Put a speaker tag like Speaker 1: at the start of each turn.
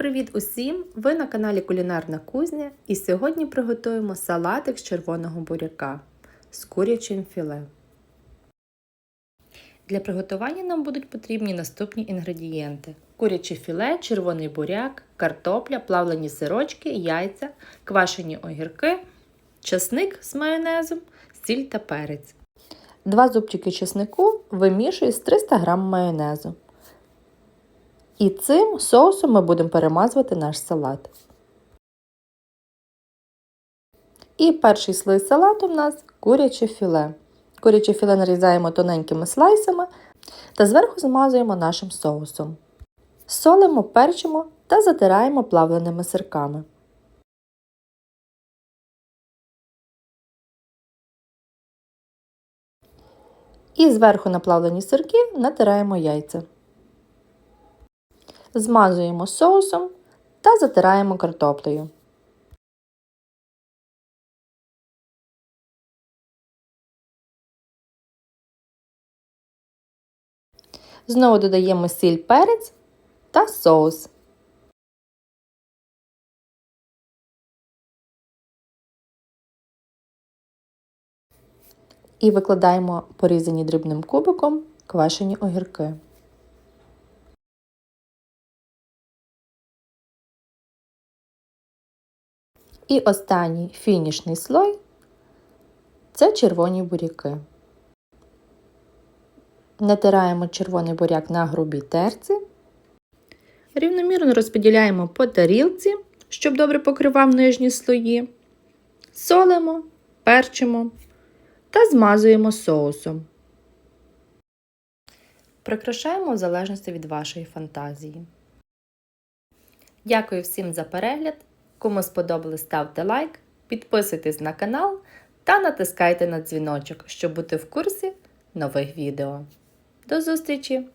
Speaker 1: Привіт усім! Ви на каналі Кулінарна Кузня і сьогодні приготуємо салатик з червоного буряка з курячим філе. Для приготування нам будуть потрібні наступні інгредієнти: куряче філе, червоний буряк, картопля, плавлені сирочки, яйця, квашені огірки, часник з майонезом, сіль та перець. Два зубчики чеснику вимішую з 300 г майонезу. І цим соусом ми будемо перемазувати наш салат. І перший слой салату в нас куряче філе. Куряче філе нарізаємо тоненькими слайсами та зверху змазуємо нашим соусом. Солимо, перчимо та затираємо плавленими сирками. І зверху на плавлені сирки натираємо яйця. Змазуємо соусом та затираємо картоплею. Знову додаємо сіль перець та соус. І викладаємо порізані дрібним кубиком квашені огірки. І останній фінішний слой це червоні буряки. Натираємо червоний буряк на грубій терці. Рівномірно розподіляємо по тарілці, щоб добре покривав нижні слої. Солимо, перчимо та змазуємо соусом. Прикрашаємо в залежності від вашої фантазії. Дякую всім за перегляд! Кому сподобалось, ставте лайк, підписуйтесь на канал та натискайте на дзвіночок, щоб бути в курсі нових відео. До зустрічі!